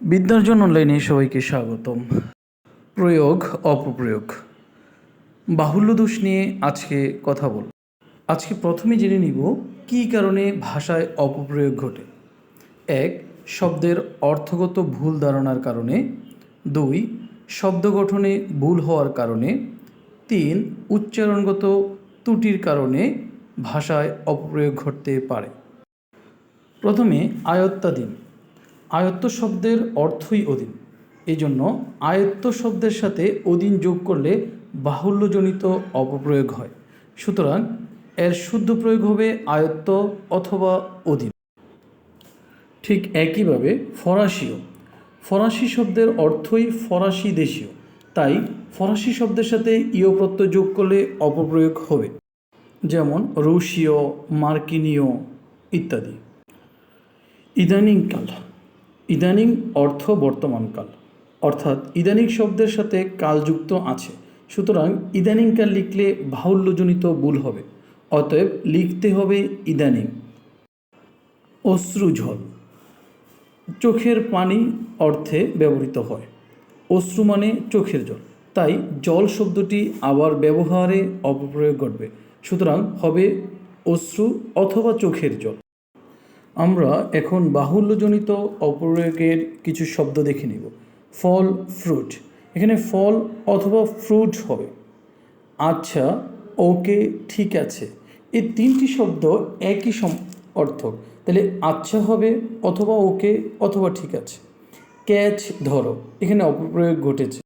বিদ্যার্জন অনলাইনে সবাইকে স্বাগতম। প্রয়োগ, অপপ্রয়োগ। বাহুল্য দোষ নিয়ে আজকে কথা বল আজকে প্রথমে জেনে নিব কী কারণে ভাষায় অপপ্রয়োগ ঘটে। এক, শব্দের অর্থগত ভুল ধারণার কারণে। দুই, শব্দ গঠনে ভুল হওয়ার কারণে। তিন, উচ্চারণগত ত্রুটির কারণে ভাষায় অপপ্রয়োগ ঘটতে পারে। প্রথমে আয়ত্তাধীন। আয়ত্ত শব্দের অর্থই অধীন। এই জন্য আয়ত্ত শব্দের সাথে অধীন যোগ করলে বাহুল্যজনিত অপপ্রয়োগ হয়। সুতরাং এর শুদ্ধ প্রয়োগ হবে আয়ত্ত অথবা অধীন। ঠিক একইভাবে ফরাসিও। ফরাসি শব্দের অর্থই ফরাসি দেশীয়। তাই ফরাসি শব্দের সাথে ইয় প্রত্যয় যোগ করলে অপপ্রয়োগ হবে। যেমন রুশীয়, মার্কিনীয় ইত্যাদি। ইদানিংকাল ইদানিং অর্থ বর্তমানকাল। অর্থাৎ ইদানিং শব্দের সাথে কালযুক্ত আছে। সুতরাং ইদানিংকাল লিখলে বাহুল্যজনিত ভুল হবে। অতএব লিখতে হবে ইদানিং। অশ্রুঝল। চোখের পানি অর্থে ব্যবহৃত হয়। অশ্রু মানে চোখের জল। তাই জল শব্দটি আবার ব্যবহারে অপপ্রয়োগ ঘটবে। সুতরাং হবে অশ্রু অথবা চোখের জল। আমরা এখন বাহুল্যজনিত অপপ্রয়োগের কিছু শব্দ দেখে নিব। ফল, ফ্রুট। এখানে ফল অথবা ফ্রুট হবে। আচ্ছা ওকে ঠিক আছে। এই তিনটি শব্দ একই সম, অর্থ। তাহলে আচ্ছা হবে অথবা ওকে অথবা ঠিক আছে। ক্যাচ ধরো। এখানে অপপ্রয়োগ ঘটেছে।